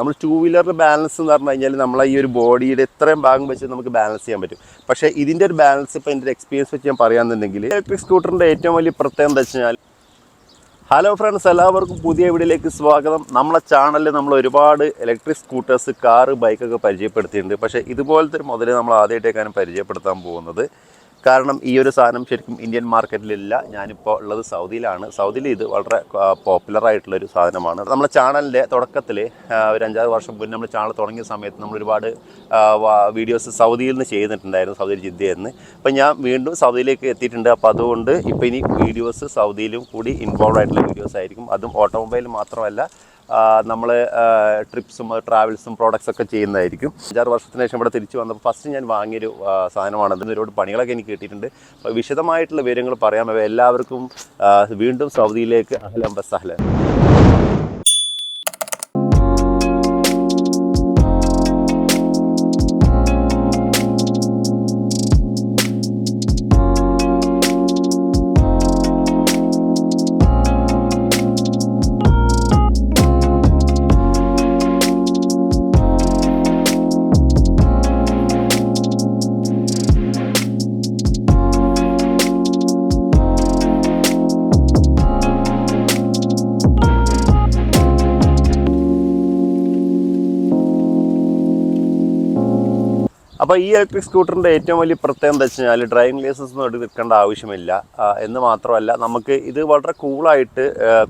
നമ്മൾ two വീലറിന്റെ balance എന്ന് പറഞ്ഞു കഴിഞ്ഞാൽ നമ്മളെ ഈ ഒരു ബോഡിയുടെ ഇത്രയും ഭാഗം വെച്ച് നമുക്ക് ബാലൻസ് ചെയ്യാൻ പറ്റും. പക്ഷേ ഇതിന്റെ ഒരു ബാലൻസ് ഇപ്പോൾ എന്റെ എക്സ്പീരിയൻസ് വെച്ച് ഞാൻ പറയാമെന്നുണ്ടെങ്കിൽ ഇലക്ട്രിക് സ്കൂട്ടറിന്റെ ഏറ്റവും വലിയ പ്രത്യേകത എന്താ വെച്ച് കഴിഞ്ഞാൽ ഹലോ ഫ്രണ്ട്സ് എല്ലാവർക്കും പുതിയ വീഡിയോയിലേക്ക് സ്വാഗതം. നമ്മളെ ചാനലിൽ നമ്മൾ ഒരുപാട് ഇലക്ട്രിക് സ്കൂട്ടേഴ്സ് കാറ് ബൈക്കൊക്കെ പരിചയപ്പെടുത്തിയിട്ടുണ്ട്. പക്ഷേ ഇതുപോലത്തെ ഒരു മുതൽ നമ്മൾ ആദ്യമായിട്ടേക്കാണ് പരിചയപ്പെടുത്താൻ പോകുന്നത്. കാരണം ഈ ഒരു സാധനം ശരിക്കും ഇന്ത്യൻ മാർക്കറ്റിലില്ല ഞാനിപ്പോൾ ഉള്ളത് സൗദിയിലാണ്. സൗദിയിൽ ഇത് വളരെ പോപ്പുലർ ആയിട്ടുള്ള ഒരു സാധനമാണ്. നമ്മുടെ ചാനലിന്റെ തുടക്കത്തിൽ ഒരു അഞ്ചാറ് വർഷം മുന്നേ നമ്മൾ ചാനൽ തുടങ്ങിയ സമയത്ത് നമ്മൾ ഒരുപാട് വീഡിയോസ് സൗദിയിൽ നിന്ന് ചെയ്തിട്ടുണ്ടായിരുന്നു സൗദിയിൽ ജിദ്ദയിൽ നിന്ന് അപ്പം ഞാൻ വീണ്ടും സൗദിയിലേക്ക് എത്തിയിട്ടുണ്ട്. അപ്പോൾ അതുകൊണ്ട് ഇപ്പോൾ ഇനി വീഡിയോസ് സൗദിയിലും കൂടി ഇൻവോൾവ് ആയിട്ടുള്ള വീഡിയോസ് ആയിരിക്കും. അതും ഓട്ടോമൊബൈൽ മാത്രമല്ല നമ്മൾ ട്രിപ്സും ട്രാവൽസും പ്രോഡക്ട്സ് ഒക്കെ ചെയ്യുന്നതായിരിക്കും. അഞ്ചാറ് വർഷത്തിന് ശേഷം ഇവിടെ തിരിച്ചു വന്നപ്പോൾ ഫസ്റ്റ് ഞാൻ വാങ്ങിയൊരു സാധനമാണ്. അതിന് ഒരുപാട് പണികളൊക്കെ എനിക്ക് കിട്ടിയിട്ടുണ്ട്. വിശദമായിട്ടുള്ള വിവരങ്ങൾ പറയാം. എല്ലാവർക്കും വീണ്ടും സൗദിയിലേക്ക് അഹ്ലം ബസ്സഹ്ലൻ അപ്പോൾ ഈ ഇലക്ട്രിക് സ്കൂട്ടറിന്റെ ഏറ്റവും വലിയ പ്രത്യേകത എന്താ വെച്ച് കഴിഞ്ഞാൽ ഡ്രൈവിംഗ് ലൈസൻസ് ഒന്നും എടുത്ത് നിൽക്കേണ്ട ആവശ്യമില്ല. എന്ന് മാത്രമല്ല നമുക്ക് ഇത് വളരെ കൂളായിട്ട്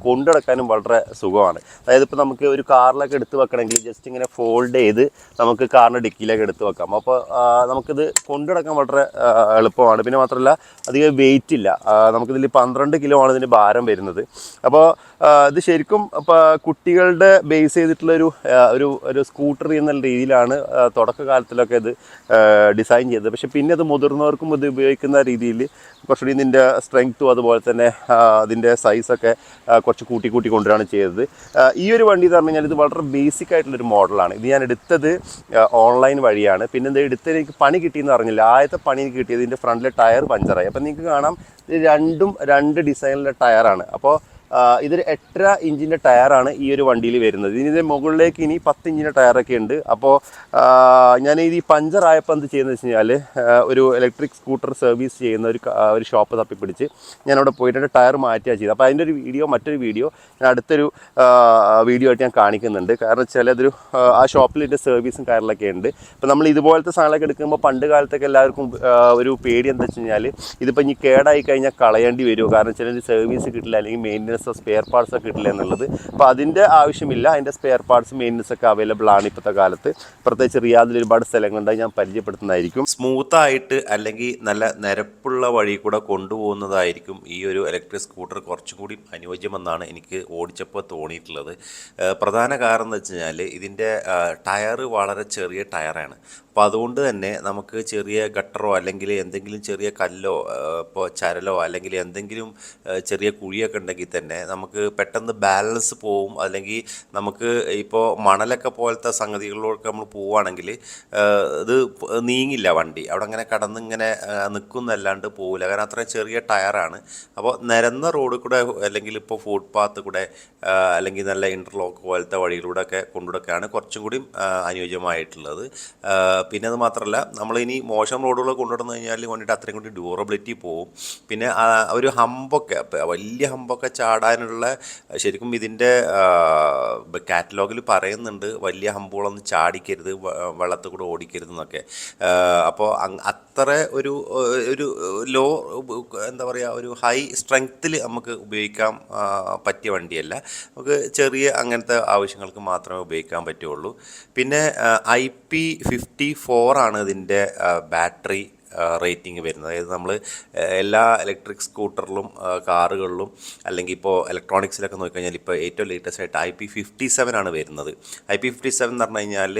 കൊണ്ടുനടക്കാനും വളരെ സുഖമാണ്. അതായത് ഇപ്പോൾ നമുക്ക് ഒരു കാറിലൊക്കെ എടുത്ത് വെക്കണമെങ്കിൽ ജസ്റ്റ് ഇങ്ങനെ ഫോൾഡ് ചെയ്ത് നമുക്ക് കാറിന്റെ ഡിക്കിയിലേക്ക് എടുത്ത് വെക്കാം. അപ്പോൾ നമുക്കിത് കൊണ്ടുനടക്കാൻ വളരെ എളുപ്പമാണ്. പിന്നെ മാത്രമല്ല അധികം വെയിറ്റ് ഇല്ല. നമുക്കിതിൽ പന്ത്രണ്ട് കിലോ ആണ് ഇതിന്റെ ഭാരം വരുന്നത്. അപ്പോൾ ഇത് ശരിക്കും കുട്ടികളുടെ ബേസ് ചെയ്തിട്ടുള്ള ഒരു ഒരു സ്കൂട്ടർ എന്നുള്ള രീതിയിലാണ് തുടക്കകാലത്തിലൊക്കെ ഇത് ഡിസൈൻ ചെയ്തത്. പക്ഷെ പിന്നെ അത് മുതിർന്നവർക്കും ഇത് ഉപയോഗിക്കുന്ന രീതിയിൽ കുറച്ചുകൂടി ഇതിന്റെ സ്ട്രെങ്ത്തും അതുപോലെ തന്നെ അതിന്റെ സൈസൊക്കെ കുറച്ച് കൂട്ടി കൂട്ടി കൊണ്ടുവരാണ് ചെയ്തത്. ഈ ഒരു വണ്ടി എന്ന് പറഞ്ഞു കഴിഞ്ഞാൽ ഇത് വളരെ ബേസിക് ആയിട്ടുള്ളൊരു മോഡലാണ്. ഇത് ഞാൻ എടുത്തത് ഓൺലൈൻ വഴിയാണ്. പിന്നെ ഇത് എടുത്തത് എനിക്ക് പണി കിട്ടിയെന്ന് പറഞ്ഞില്ല. ആദ്യത്തെ പണി എനിക്ക് കിട്ടിയത് ഇതിന്റെ ഫ്രണ്ടിലെ ടയർ പഞ്ചറായി. അപ്പോൾ നിങ്ങൾക്ക് കാണാം ഇത് രണ്ടും രണ്ട് ഡിസൈനിലെ ടയറാണ് അപ്പോൾ ഇതൊരു എട്ടര ഇഞ്ചിന്റെ ടയറാണ് ഈ ഒരു വണ്ടിയിൽ വരുന്നത്. ഇതിന്റെ മുകളിലേക്ക് ഇനി പത്ത് ഇഞ്ചിന്റെ ടയറൊക്കെ ഉണ്ട്. അപ്പോൾ ഞാൻ ഇത് ഈ പഞ്ചറായപ്പോൾ എന്ത് ചെയ്യുന്നത് വെച്ച് കഴിഞ്ഞാൽ ഒരു ഇലക്ട്രിക് സ്കൂട്ടർ സർവീസ് ചെയ്യുന്ന ഒരു ഒരു ഷോപ്പ് തപ്പിപ്പിടിച്ച് ഞാൻ അവിടെ പോയിട്ട് ടയർ മാറ്റുക ചെയ്തത്. അപ്പോൾ അതിന്റെ ഒരു വീഡിയോ മറ്റൊരു വീഡിയോ ഞാൻ അടുത്തൊരു വീഡിയോ ആയിട്ട് ഞാൻ കാണിക്കുന്നുണ്ട്. കാരണം വെച്ചാൽ അതൊരു ആ, ഷോപ്പിൽ ഇതിന്റെ സർവീസും കാര്യങ്ങളൊക്കെ ഉണ്ട്. അപ്പോൾ നമ്മൾ ഇതുപോലത്തെ സാധനങ്ങളൊക്കെ എടുക്കുമ്പോൾ പണ്ട് കാലത്തൊക്കെ എല്ലാവർക്കും ഒരു പേടി എന്താ വെച്ച് കഴിഞ്ഞാൽ ഇതിപ്പോൾ ഇനി കേടായി കഴിഞ്ഞാൽ കളയേണ്ടി വരുമോ കാരണം വെച്ചാൽ സർവീസ് കിട്ടില്ല അല്ലെങ്കിൽ മെയിന്റനൻസോ സ്പെയർ പാർട്സ് ഒക്കെ കിട്ടില്ല എന്നുള്ളത്. അപ്പോൾ അതിന്റെ ആവശ്യമില്ല. അതിന്റെ സ്പെയർ പാർട്സ് മെയിന്റനൻസ് ഒക്കെ അവൈലബിൾ ആണ് ഇപ്പോഴത്തെ കാലത്ത്. പ്രത്യേകിച്ച് റിയാദിൽ ഒരുപാട് സ്ഥലങ്ങളുണ്ടായി ഞാൻ പരിചയപ്പെടുത്തുന്നതായിരിക്കും. സ്മൂത്തായിട്ട് അല്ലെങ്കിൽ നല്ല നിരപ്പുള്ള വഴി കൂടെ കൊണ്ടുപോകുന്നതായിരിക്കും ഈ ഒരു ഇലക്ട്രിക് സ്കൂട്ടർ കുറച്ചും കൂടി അനുയോജ്യമെന്നാണ് എനിക്ക് ഓടിച്ചപ്പോൾ തോന്നിയിട്ടുള്ളത്. പ്രധാന കാരണം എന്ന് വെച്ച് കഴിഞ്ഞാൽ ഇതിന്റെ ടയർ വളരെ ചെറിയ ടയറാണ്. അപ്പോൾ അതുകൊണ്ട് തന്നെ നമുക്ക് ചെറിയ ഗട്ടറോ അല്ലെങ്കിൽ എന്തെങ്കിലും ചെറിയ കല്ലോ ഇപ്പോൾ ചരലോ അല്ലെങ്കിൽ എന്തെങ്കിലും ചെറിയ കുഴിയൊക്കെ ഉണ്ടെങ്കിൽ തന്നെ നമുക്ക് പെട്ടെന്ന് ബാലൻസ് പോവും. അല്ലെങ്കിൽ നമുക്ക് ഇപ്പോൾ മണലൊക്കെ പോലത്തെ സംഗതികളിലൊക്കെ നമ്മൾ പോവുകയാണെങ്കിൽ ഇത് നീങ്ങില്ല വണ്ടി. അവിടെ അങ്ങനെ കടന്ന് ഇങ്ങനെ നിൽക്കുന്നല്ലാണ്ട് പോവില്ല. കാരണം അത്രയും ചെറിയ ടയറാണ്. അപ്പോൾ നിരന്ന റോഡിൽ കൂടെ അല്ലെങ്കിൽ ഇപ്പോൾ ഫുട്പാത്ത് കൂടെ അല്ലെങ്കിൽ നല്ല ഇന്റർലോക്ക് പോലത്തെ വഴിയിലൂടെ ഒക്കെ കൊണ്ടുവിടൊക്കെയാണ് കുറച്ചും കൂടി അനുയോജ്യമായിട്ടുള്ളത്. പിന്നെ അത് മാത്രമല്ല നമ്മളിനി മോശം റോഡുകൾ കൊണ്ടുവന്നു കഴിഞ്ഞാൽ വേണ്ടിയിട്ട് അത്രയും കൂടി ഡ്യൂറബിലിറ്റി പോവും. പിന്നെ ഒരു ഹമ്പൊക്കെ വലിയ ഹമ്പൊക്കെ ചാടാനുള്ള ശരിക്കും ഇതിന്റെ കാറ്റലോഗിൽ പറയുന്നുണ്ട് വലിയ ഹമ്പുകളൊന്നും ചാടിക്കരുത് വെള്ളത്തിൽ കൂടെ ഓടിക്കരുത് എന്നൊക്കെ. അപ്പോൾ അത്ര ഒരു ഒരു ലോ എന്താ പറയുക ഒരു ഹൈ സ്ട്രെങ്ത്തിൽ നമുക്ക് ഉപയോഗിക്കാൻ പറ്റിയ വണ്ടിയല്ല. നമുക്ക് ചെറിയ അങ്ങനത്തെ ആവശ്യങ്ങൾക്ക് മാത്രമേ ഉപയോഗിക്കാൻ പറ്റുള്ളൂ. പിന്നെ ഐ പി ഫിഫ്റ്റി ഫോറാണ് ഇതിന്റെ ബാറ്ററി റേറ്റിംഗ് വരുന്നത്. അതായത് നമ്മൾ എല്ലാ ഇലക്ട്രിക് സ്കൂട്ടറിലും കാറുകളിലും അല്ലെങ്കിൽ ഇപ്പോൾ ഇലക്ട്രോണിക്സിലൊക്കെ നോക്കിക്കഴിഞ്ഞാൽ ഇപ്പോൾ ഏറ്റവും ലേറ്റസ്റ്റ് ആയിട്ട് ഐ പി ഫിഫ്റ്റി സെവൻ ആണ് വരുന്നത്. ഐ പി ഫിഫ്റ്റി സെവൻ എന്ന് പറഞ്ഞു കഴിഞ്ഞാൽ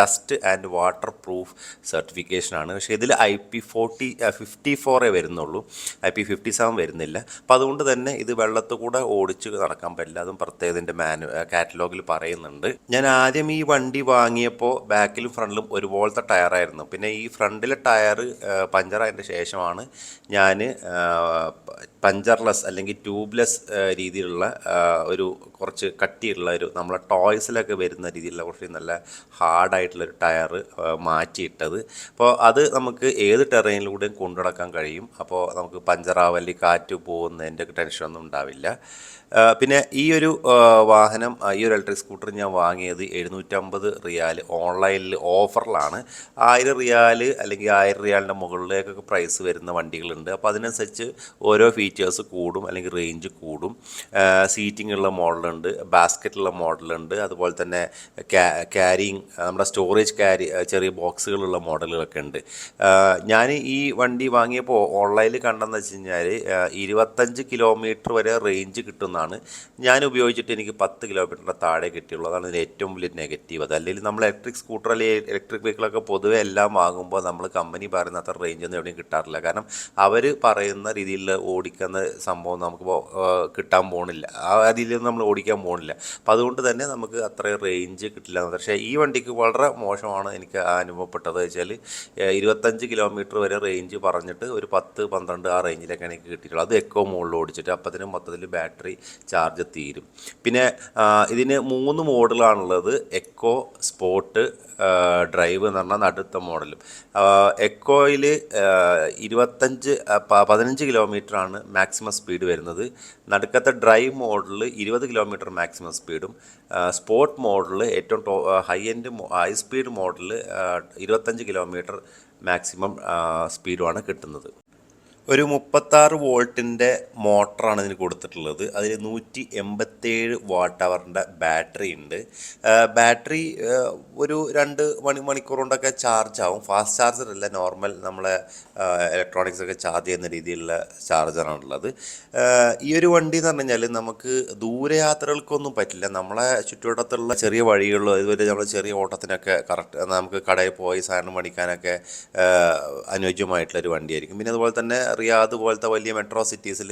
ഡസ്റ്റ് ആൻഡ് വാട്ടർ പ്രൂഫ് സർട്ടിഫിക്കേഷനാണ് പക്ഷേ ഇതിൽ ഐ പി ഫോർട്ടി ഫിഫ്റ്റി ഫോറേ വരുന്നുള്ളൂ. ഐ പി ഫിഫ്റ്റി സെവൻ വരുന്നില്ല. അപ്പോൾ അതുകൊണ്ട് തന്നെ ഇത് വെള്ളത്തിൽ കൂടെ ഓടിച്ച് നടക്കാൻ പറ്റില്ല. അതും പ്രത്യേകതിന്റെ മാനു കാറ്റലോഗിൽ പറയുന്നുണ്ട്. ഞാൻ ആദ്യം ഈ വണ്ടി വാങ്ങിയപ്പോൾ ബാക്കിലും ഫ്രണ്ടിലും ഒരുപോലത്തെ ടയറായിരുന്നു. പിന്നെ ഈ ഫ്രണ്ടിലെ ടയർ പഞ്ചറായതിന്റെ ശേഷമാണ് ഞാൻ പഞ്ചർലെസ് അല്ലെങ്കിൽ ട്യൂബ്ലെസ് രീതിയിലുള്ള ഒരു കുറച്ച് കട്ടിയുള്ള ഒരു നമ്മളെ ടോയ്സിലൊക്കെ വരുന്ന രീതിയിലുള്ള കുറച്ച് നല്ല ഹാർഡായിട്ടുള്ളൊരു ടയർ മാറ്റിയിട്ടത്. അപ്പോൾ അത് നമുക്ക് ഏത് ടെറൈനിലൂടെയും കൊണ്ടുനടക്കാൻ കഴിയും. അപ്പോൾ നമുക്ക് പഞ്ചറാവല്ലി കാറ്റ് പോകുന്നതിന്റെ ടെൻഷനൊന്നും ഉണ്ടാവില്ല. പിന്നെ ഈ ഒരു വാഹനം ഈ ഒരു ഇലക്ട്രിക് സ്കൂട്ടർ ഞാൻ വാങ്ങിയത് എഴുന്നൂറ്റമ്പത് റിയാൽ ഓൺലൈനിൽ ഓഫറിലാണ്. ആയിരം റിയാൽ അല്ലെങ്കിൽ ആയിരം റിയാലിന്റെ മുകളിലേക്കൊക്കെ പ്രൈസ് വരുന്ന വണ്ടികളുണ്ട്. അപ്പോൾ അതിനനുസരിച്ച് ഓരോ ഫീച്ചേഴ്സ് കൂടും അല്ലെങ്കിൽ റേഞ്ച് കൂടും. സീറ്റിംഗ് ഉള്ള മോഡലുണ്ട് ബാസ്ക്കറ്റുള്ള മോഡലുണ്ട് അതുപോലെ തന്നെ ക്യാരിങ് നമ്മുടെ സ്റ്റോറേജ് ക്യാരി ചെറിയ ബോക്സുകളുള്ള മോഡലുകളൊക്കെ ഉണ്ട്. ഞാൻ ഈ വണ്ടി വാങ്ങിയപ്പോൾ ഓൺലൈനിൽ കണ്ടെന്ന് വെച്ച് കഴിഞ്ഞാൽ ഇരുപത്തഞ്ച് കിലോമീറ്റർ വരെ റേഞ്ച് കിട്ടുന്നതാണ്. ഞാൻ ഉപയോഗിച്ചിട്ട് എനിക്ക് പത്ത് കിലോമീറ്ററിന്റെ താഴെ കിട്ടിയുള്ളൂ. അതാണ് ഇതിന്റെ ഏറ്റവും വലിയ നെഗറ്റീവ് അത് അല്ലെങ്കിൽ നമ്മൾ ഇലക്ട്രിക് സ്കൂട്ടർ അല്ലെങ്കിൽ ഇലക്ട്രിക് വെഹിക്കിളൊക്കെ പൊതുവെ എല്ലാം വാങ്ങുമ്പോൾ നമ്മൾ കമ്പനി പറയുന്ന അത്ര റേഞ്ച് ഒന്നും എവിടെയും കിട്ടാറില്ല. കാരണം അവർ പറയുന്ന രീതിയിൽ ഓടിക്കുന്ന സംഭവം നമുക്ക് കിട്ടാൻ പോണില്ല. ആ രീതിയിൽ നമ്മൾ ഓടിക്കാൻ പോണില്ല. അപ്പോൾ അതുകൊണ്ട് തന്നെ നമുക്ക് അത്രയും റേഞ്ച് കിട്ടില്ല. പക്ഷേ ഈ വണ്ടിക്ക് വളരെ മോശമാണ് എനിക്ക് അനുഭവപ്പെട്ടത്. വെച്ചാൽ ഇരുപത്തഞ്ച് കിലോമീറ്റർ വരെ റേഞ്ച് പറഞ്ഞിട്ട് ഒരു പത്ത് പന്ത്രണ്ട് ആ റേഞ്ചിലൊക്കെയാണ് എനിക്ക് കിട്ടിയിട്ടുള്ളത് അത് എക്കോ മുകളിൽ ഓടിച്ചിട്ട് അപ്പത്തിന് മൊത്തത്തിൽ ബാറ്ററി ചാർജ് തീരും. പിന്നെ ഇതിന് മൂന്ന് മോഡലാണുള്ളത് എക്കോ സ്പോട്ട് ഡ്രൈവ് എന്ന് പറഞ്ഞാൽ നടുത്ത മോഡലും എക്കോയിൽ ഇരുപത്തഞ്ച് പതിനഞ്ച് കിലോമീറ്റർ ആണ് മാക്സിമം സ്പീഡ് വരുന്നത്. നടുക്കത്തെ ഡ്രൈവ് മോഡിൽ ഇരുപത് കിലോമീറ്റർ മാക്സിമം സ്പീഡും സ്പോർട്ട് മോഡലിൽ ഏറ്റവും ടോ ഹൈ എൻഡ് ഹൈ സ്പീഡ് മോഡലിൽ ഇരുപത്തഞ്ച് കിലോമീറ്റർ മാക്സിമം സ്പീഡുമാണ് കിട്ടുന്നത്. ഒരു മുപ്പത്താറ് വോൾട്ടിന്റെ മോട്ടറാണ് ഇതിന് കൊടുത്തിട്ടുള്ളത്. അതിൽ നൂറ്റി എൺപത്തേഴ് വാട്ട് അവറിന്റെ ബാറ്ററി ഉണ്ട്. ബാറ്ററി ഒരു രണ്ട് മണി മണിക്കൂർ കൊണ്ടൊക്കെ ചാർജ് ആവും ഫാസ്റ്റ് ചാർജർ അല്ല നോർമൽ നമ്മളെ ഇലക്ട്രോണിക്സ് ഒക്കെ ചാർജ് ചെയ്യുന്ന രീതിയിലുള്ള ചാർജറാണുള്ളത്. ഈ ഒരു വണ്ടി എന്ന് പറഞ്ഞു കഴിഞ്ഞാൽ നമുക്ക് ദൂരയാത്രകൾക്കൊന്നും പറ്റില്ല. നമ്മളെ ചുറ്റുവട്ടത്തുള്ള ചെറിയ വഴികളിലോ അതുപോലെ നമ്മൾ ചെറിയ ഓട്ടത്തിനൊക്കെ കറക്റ്റ് നമുക്ക് കടയിൽ പോയി സാധനം മേടിക്കാനൊക്കെ അനുയോജ്യമായിട്ടുള്ള ഒരു വണ്ടിയായിരിക്കും. പിന്നെ അതുപോലെ തന്നെ റിയാദ് പോലത്തെ വലിയ മെട്രോ സിറ്റീസിൽ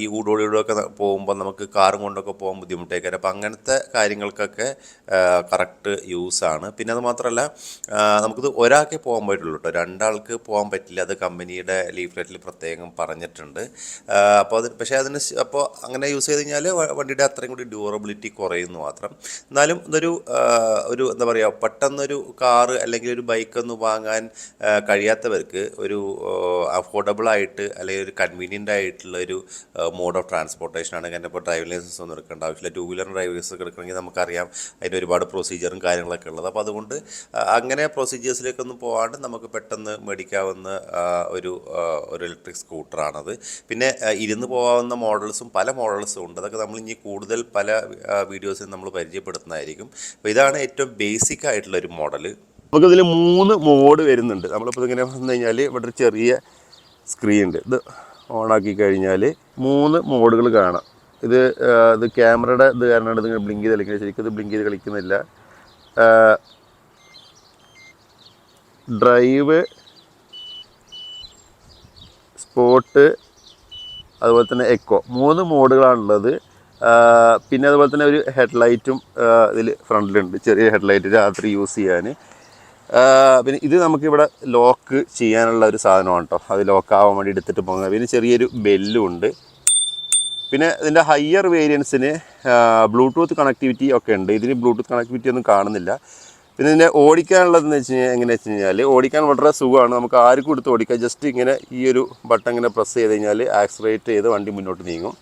ഈ ഊടോടിയോടൊക്കെ പോകുമ്പോൾ നമുക്ക് കാറും കൊണ്ടൊക്കെ പോകാൻ ബുദ്ധിമുട്ടേക്കാരം. അപ്പോൾ അങ്ങനത്തെ കാര്യങ്ങൾക്കൊക്കെ കറക്റ്റ് യൂസാണ് പിന്നെ അത് മാത്രമല്ല നമുക്കിത് ഒരാൾക്കേ പോകാൻ പറ്റുള്ളൂ കേട്ടോ രണ്ടാൾക്ക് പോകാൻ പറ്റില്ല. അത് കമ്പനിയുടെ ലീഫ്ലെറ്റിൽ പ്രത്യേകം പറഞ്ഞിട്ടുണ്ട്. അപ്പോൾ അത് പക്ഷേ അതിന് അപ്പോൾ അങ്ങനെ യൂസ് ചെയ്ത് കഴിഞ്ഞാൽ വണ്ടിയുടെ അത്രയും കൂടി ഡ്യൂറബിലിറ്റി കുറയുന്നു മാത്രം. എന്നാലും ഇതൊരു ഒരു എന്താ പറയുക പെട്ടെന്നൊരു കാറ് അല്ലെങ്കിൽ ഒരു ബൈക്ക് ഒന്ന് വാങ്ങാൻ കഴിയാത്തവർക്ക് ഒരു അഫോർഡബിൾ ആയിട്ട് അല്ലെങ്കിൽ ഒരു കൺവീനിയന്റ് ആയിട്ടുള്ള ഒരു മോഡ് ഓഫ് ട്രാൻസ്പോർട്ടേഷനാണ് കാരണം ഇപ്പോൾ ഡ്രൈവിംഗ് ലൈസൻസ് ഒന്നും എടുക്കേണ്ട ആവശ്യമില്ല. ടു വീലർ ഡ്രൈവേഴ്സ് ഒക്കെ എടുക്കണമെങ്കിൽ നമുക്കറിയാം അതിന്റെ ഒരുപാട് പ്രൊസീജിയറും കാര്യങ്ങളൊക്കെ ഉള്ളത്. അപ്പോൾ അതുകൊണ്ട് അങ്ങനെ പ്രൊസീജിയേഴ്സിലേക്കൊന്നും പോകാണ്ട് നമുക്ക് പെട്ടെന്ന് മേടിക്കാവുന്ന ഒരു ഒരു ഇലക്ട്രിക് സ്കൂട്ടറാണത് പിന്നെ ഇരുന്ന് പോകാവുന്ന മോഡൽസും പല മോഡൽസും ഉണ്ട്. അതൊക്കെ നമ്മൾ ഇനി കൂടുതൽ പല വീഡിയോസിൽ നമ്മൾ പരിചയപ്പെടുത്തുന്നതായിരിക്കും. അപ്പോൾ ഇതാണ് ഏറ്റവും ബേസിക് ആയിട്ടുള്ള ഒരു മോഡൽ നമുക്കിതിൽ മൂന്ന് മോഡ് വരുന്നുണ്ട്. നമ്മളിപ്പോൾ ഇങ്ങനെ വന്നു കഴിഞ്ഞാൽ ഇവിടെ ഒരു ചെറിയ സ്ക്രീൻ ഉണ്ട് ഇത് ആക്കി കഴിഞ്ഞാൽ മൂന്ന് മോഡുകൾ കാണാം. ഇത് ഇത് ക്യാമറയുടെ ഇത് കാരണമാണ് ഇത് ബ്ലിങ്ക് ചെയ്ത് കളിക്കുന്നത്. ശരിക്കും ഇത് ബ്ലിങ്ക് ചെയ്ത് കളിക്കുന്നില്ല. ഡ്രൈവ് സ്പോട്ട് അതുപോലെ തന്നെ എക്കോ മൂന്ന് മോഡുകളാണുള്ളത്. പിന്നെ അതുപോലെ തന്നെ ഒരു ഹെഡ്ലൈറ്റും ഇതിൽ ഫ്രണ്ടിലുണ്ട് ചെറിയ ഹെഡ്ലൈറ്റ് രാത്രി യൂസ് ചെയ്യാൻ പിന്നെ ഇത് നമുക്കിവിടെ ലോക്ക് ചെയ്യാനുള്ള ഒരു സാധനമാണ് കേട്ടോ അത് ലോക്ക് ആവാൻ വേണ്ടി എടുത്തിട്ട് പോകുന്നത്. പിന്നെ ചെറിയൊരു ബെല്ലും ഉണ്ട്. പിന്നെ ഇതിന്റെ ഹയർ വേരിയൻസിന് ബ്ലൂടൂത്ത് കണക്ടിവിറ്റി ഒക്കെ ഉണ്ട്. ഇതിന് ബ്ലൂടൂത്ത് കണക്ടിവിറ്റി ഒന്നും കാണുന്നില്ല. പിന്നെ ഇതിന്റെ ഓടിക്കാനുള്ളതെന്ന് വെച്ച് കഴിഞ്ഞാൽ എങ്ങനെയാ വെച്ച് കഴിഞ്ഞാൽ ഓടിക്കാൻ വളരെ സുഖമാണ്. നമുക്ക് ആർക്കും എടുത്ത് ഓടിക്കാം. ജസ്റ്റ് ഇങ്ങനെ ഈ ഒരു ബട്ടൺ ഇങ്ങനെ പ്രസ് ചെയ്ത് കഴിഞ്ഞാൽ ആക്സിലേറ്റ് ചെയ്ത് വണ്ടി മുന്നോട്ട് നീങ്ങും.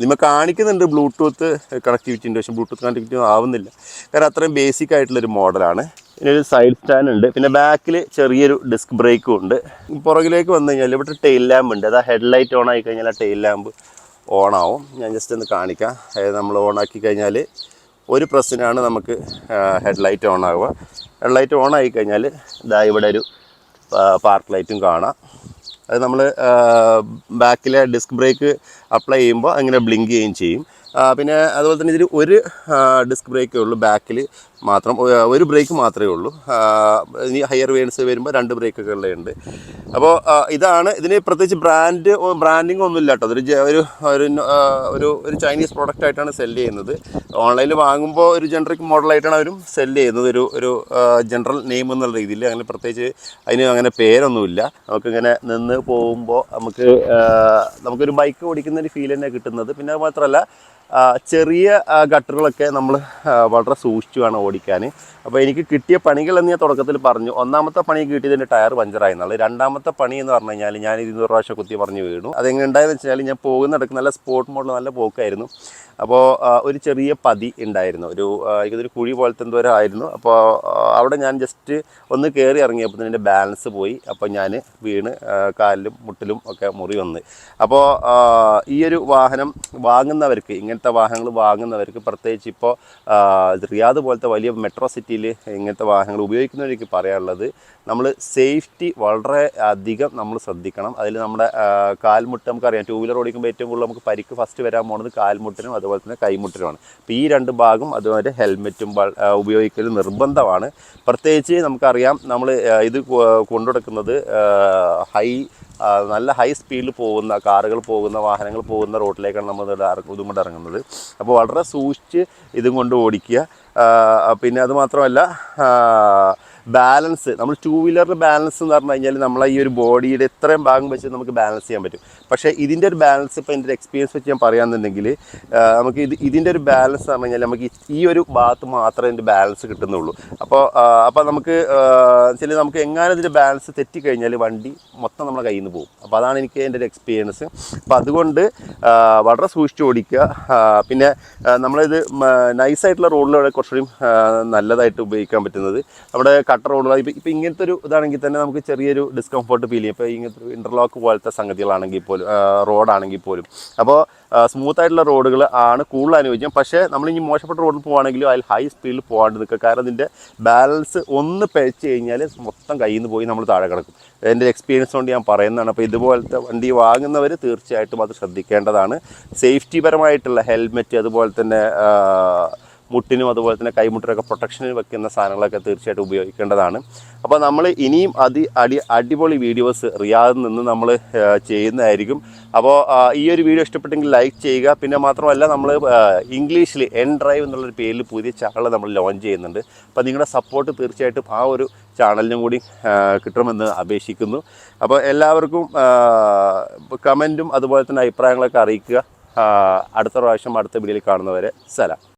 നിങ്ങൾ കാണിക്കുന്നുണ്ട് ബ്ലൂടൂത്ത് കണക്ടിവിറ്റി ഉണ്ട്. പക്ഷേ ബ്ലൂടൂത്ത് കണക്ടിവിറ്റി ആവുന്നില്ല. കാരണം അത്രയും ബേസിക് ആയിട്ടുള്ളൊരു മോഡലാണ് ഇതിനൊരു സൈഡ് സ്റ്റാൻഡ് ഉണ്ട്. പിന്നെ ബാക്കിൽ ചെറിയൊരു ഡിസ്ക് ബ്രേക്കും ഉണ്ട്. പുറകിലേക്ക് വന്നു കഴിഞ്ഞാൽ ഇവിടെ ടെയിൽ ലാമ്പ് ഉണ്ട്. അത് ഹെഡ് ലൈറ്റ് ഓൺ ആയി കഴിഞ്ഞാൽ ആ ടെയിൽ ലാമ്പ് ഓൺ ആവും. ഞാൻ ജസ്റ്റ് ഒന്ന് കാണിക്കാം. അതായത് നമ്മൾ ഓൺ ആക്കി കഴിഞ്ഞാൽ ഒരു പ്രസ്സിനാണ് നമുക്ക് ഹെഡ് ലൈറ്റ് ഓൺ ആവുക. ഹെഡ്ലൈറ്റ് ഓൺ ആയി കഴിഞ്ഞാൽ ഇതാ ഇവിടെ ഒരു പാർക്ക് ലൈറ്റും കാണാം. അത് നമ്മൾ ബാക്കിലെ ഡിസ്ക് ബ്രേക്ക് അപ്ലൈ ചെയ്യുമ്പോൾ അങ്ങനെ ബ്ലിങ്ക് ചെയ്യുകയും ചെയ്യും. പിന്നെ അതുപോലെ തന്നെ ഇതിൽ ഒരു ഡിസ്ക് ബ്രേക്കേ ഉള്ളൂ ബാക്കിൽ മാത്രം. ഒരു ബ്രേക്ക് മാത്രമേ ഉള്ളൂ. ഇനി ഹയർ വേൺസ് വരുമ്പോൾ രണ്ട് ബ്രേക്കൊക്കെ ഉള്ളതുണ്ട്. അപ്പോൾ ഇതാണ് ഇതിന് പ്രത്യേകിച്ച് ബ്രാൻഡ് ബ്രാൻഡിങ് ഒന്നും ഇല്ല കേട്ടോ. അതൊരു ഒരു ഒരു ഒരു ചൈനീസ് പ്രോഡക്റ്റ് ആയിട്ടാണ് സെൽ ചെയ്യുന്നത്. ഓൺലൈനിൽ വാങ്ങുമ്പോൾ ഒരു ജനറിക് മോഡലായിട്ടാണ് അവരും സെൽ ചെയ്യുന്നത്. ഒരു ഒരു ജനറൽ നെയിം എന്നുള്ള രീതിയിൽ. അങ്ങനെ പ്രത്യേകിച്ച് അതിന് അങ്ങനെ പേരൊന്നുമില്ല. നമുക്കിങ്ങനെ നിന്ന് പോകുമ്പോൾ നമുക്ക് നമുക്കൊരു ബൈക്ക് ഓടിക്കുന്ന ഒരു ഫീൽ തന്നെ കിട്ടുന്നത്. പിന്നെ മാത്രമല്ല ചെറിയ ഗട്ടറുകളൊക്കെ നമ്മൾ വളരെ സൂക്ഷിച്ചു വേണം ഓടിക്കാൻ അപ്പോൾ എനിക്ക് കിട്ടിയ പണികൾ എന്ന് ഞാൻ തുടക്കത്തിൽ പറഞ്ഞു. ഒന്നാമത്തെ പണി കിട്ടിയതിന്റെ ടയർ പഞ്ചറായി. എന്നുള്ളത് രണ്ടാമത്തെ പണി എന്ന് പറഞ്ഞു കഴിഞ്ഞാൽ ഞാൻ ഇരുന്നൂറ് പ്രാവശ്യം കുത്തി പറഞ്ഞു വീണു. അതെങ്ങനെ ഉണ്ടായെന്ന് വെച്ചാൽ ഞാൻ പോകുന്നിടക്ക് നല്ല സ്പോട്ട് മോഡിൽ നല്ല പോക്കായിരുന്നു. അപ്പോൾ ഒരു ചെറിയ പതി ഉണ്ടായിരുന്നു. ഒരു ഇതൊരു കുഴി പോലത്തെ എന്തോ ആയിരുന്നു. അപ്പോൾ അവിടെ ഞാൻ ജസ്റ്റ് ഒന്ന് കയറി ഇറങ്ങിയപ്പോൾ തന്നെ എന്റെ ബാലൻസ് പോയി. അപ്പോൾ ഞാൻ വീണ് കാലിലും മുട്ടിലും ഒക്കെ മുറി വന്ന്. അപ്പോൾ ഈ ഒരു വാഹനം വാങ്ങുന്നവർക്ക് ഇങ്ങനത്തെ വാഹനങ്ങൾ വാങ്ങുന്നവർക്ക് പ്രത്യേകിച്ച് ഇപ്പോൾ റിയാദ് പോലത്തെ വലിയ മെട്രോ സിറ്റിയിൽ ഇങ്ങനത്തെ വാഹനങ്ങൾ ഉപയോഗിക്കുന്നവർക്ക് പറയാനുള്ളത് നമ്മൾ സേഫ്റ്റി വളരെ അധികം നമ്മൾ ശ്രദ്ധിക്കണം. അതിൽ നമ്മുടെ കാൽമുട്ട് നമുക്കറിയാം. ടൂ വീലർ ഓടിക്കുമ്പോൾ ഏറ്റവും കൂടുതൽ നമുക്ക് പരിക്ക് ഫസ്റ്റ് വരാൻ പോകുന്നത് കാൽമുട്ടിനും അതുപോലെ തന്നെ കൈമുട്ടിനുമാണ് അപ്പോൾ ഈ രണ്ട് ഭാഗം അതുപോലെ ഹെൽമെറ്റും ഉപയോഗിക്കൽ നിർബന്ധമാണ്. പ്രത്യേകിച്ച് നമുക്കറിയാം നമ്മൾ ഇത് കൊണ്ടുനടക്കുന്നത് ഹൈ നല്ല ഹൈ സ്പീഡിൽ പോകുന്ന കാറുകൾ പോകുന്ന വാഹനങ്ങൾ പോകുന്ന റോഡിലേക്കാണ് നമ്മൾ ഇത് ഇറ- ഇതും കൊണ്ട് ഇറങ്ങുന്നത്. അപ്പോൾ വളരെ സൂക്ഷിച്ച് ഇതും കൊണ്ട് ഓടിക്കുക. പിന്നെ അത് മാത്രമല്ല ബാലൻസ് നമ്മൾ ടൂ വീലറിന്റെ ബാലൻസ് എന്ന് പറഞ്ഞു കഴിഞ്ഞാൽ നമ്മളെ ഈ ഒരു ബോഡിയുടെ ഇത്രയും ഭാഗം വെച്ച് നമുക്ക് ബാലൻസ് ചെയ്യാൻ പറ്റും. പക്ഷേ ഇതിന്റെ ഒരു ബാലൻസ് ഇപ്പോൾ എന്റെ എക്സ്പീരിയൻസ് വെച്ച് ഞാൻ പറയാമെന്നുണ്ടെങ്കിൽ നമുക്ക് ഇത് ഇതിന്റെ ഒരു ബാലൻസ് എന്ന് പറഞ്ഞു കഴിഞ്ഞാൽ നമുക്ക് ഈ- ഒരു ഭാഗത്ത് മാത്രമേ ഇതിന്റെ ബാലൻസ് കിട്ടുന്നുള്ളൂ. അപ്പോൾ അപ്പോൾ നമുക്ക് ചില നമുക്ക് എങ്ങാനും ഇതിന്റെ ബാലൻസ് തെറ്റിക്കഴിഞ്ഞാൽ വണ്ടി മൊത്തം നമ്മുടെ കയ്യിൽ നിന്ന് പോകും. അപ്പോൾ അതാണ് എനിക്ക് എന്റെ ഒരു എക്സ്പീരിയൻസ് അപ്പോൾ അതുകൊണ്ട് വളരെ സൂക്ഷിച്ച് ഓടിക്കുക. പിന്നെ നമ്മളിത് നൈസായിട്ടുള്ള റോഡിലൂടെ കുറച്ചുകൂടി നല്ലതായിട്ട് ഉപയോഗിക്കാൻ പറ്റുന്നത്. നമ്മുടെ കട്ടർ റോഡുകൾ ഇപ്പം ഇപ്പം ഇങ്ങനത്തെ ഒരു ഇതാണെങ്കിൽ തന്നെ നമുക്ക് ചെറിയൊരു ഡിസ്കംഫർട്ട് ഫീൽ ചെയ്യും. ഇപ്പോൾ ഇങ്ങനത്തെ ഒരു ഇന്റർലോക്ക് പോലത്തെ സംഗതികളാണെങ്കിൽ പോലും റോഡാണെങ്കിൽ പോലും. അപ്പോൾ സ്മൂത്ത് ആയിട്ടുള്ള റോഡുകൾ ആണ് കൂടുതൽ അനുയോജ്യം. പക്ഷേ നമ്മൾ ഇനി മോശപ്പെട്ട റോഡിൽ പോകുകയാണെങ്കിലും അതിൽ ഹൈ സ്പീഡിൽ പോകാണ്ട് നിൽക്കുക കാരണം ഇതിന്റെ ബാലൻസ് ഒന്ന് പിഴച്ച് കഴിഞ്ഞാൽ മൊത്തം കയ്യിൽ നിന്ന് പോയി നമ്മൾ താഴെ കിടക്കും. എന്റെ എക്സ്പീരിയൻസ് കൊണ്ട് ഞാൻ പറയുന്നതാണ്. അപ്പോൾ ഇതുപോലത്തെ വണ്ടി വാങ്ങുന്നവർ തീർച്ചയായിട്ടും അത് ശ്രദ്ധിക്കേണ്ടതാണ്. സേഫ്റ്റി പരമായിട്ടുള്ള ഹെൽമെറ്റ് അതുപോലെ തന്നെ മുട്ടിനും അതുപോലെ തന്നെ കൈമുട്ടിനൊക്കെ പ്രൊട്ടക്ഷനിൽ വെക്കുന്ന സാധനങ്ങളൊക്കെ തീർച്ചയായിട്ടും ഉപയോഗിക്കേണ്ടതാണ്. അപ്പോൾ നമ്മൾ ഇനിയും അതി അടി അടിപൊളി വീഡിയോസ് റിയാദിൽ നിന്ന് നമ്മൾ ചെയ്യുന്നതായിരിക്കും. അപ്പോൾ ഈ ഒരു വീഡിയോ ഇഷ്ടപ്പെട്ടെങ്കിൽ ലൈക്ക് ചെയ്യുക. പിന്നെ മാത്രമല്ല നമ്മൾ ഇംഗ്ലീഷിൽ എൻ ഡ്രൈവ് എന്നുള്ളൊരു പേരിൽ പുതിയ ചാനൽ നമ്മൾ ലോഞ്ച് ചെയ്യുന്നുണ്ട്. അപ്പോൾ നിങ്ങളുടെ സപ്പോർട്ട് തീർച്ചയായിട്ടും ആ ഒരു ചാനലിനും കൂടി കിട്ടണമെന്ന് അപേക്ഷിക്കുന്നു. അപ്പോൾ എല്ലാവർക്കും കമന്റും അതുപോലെ തന്നെ അഭിപ്രായങ്ങളൊക്കെ അറിയിക്കുക. അടുത്ത പ്രാവശ്യം അടുത്ത വീഡിയോയിൽ കാണുന്നവരെ സലാം.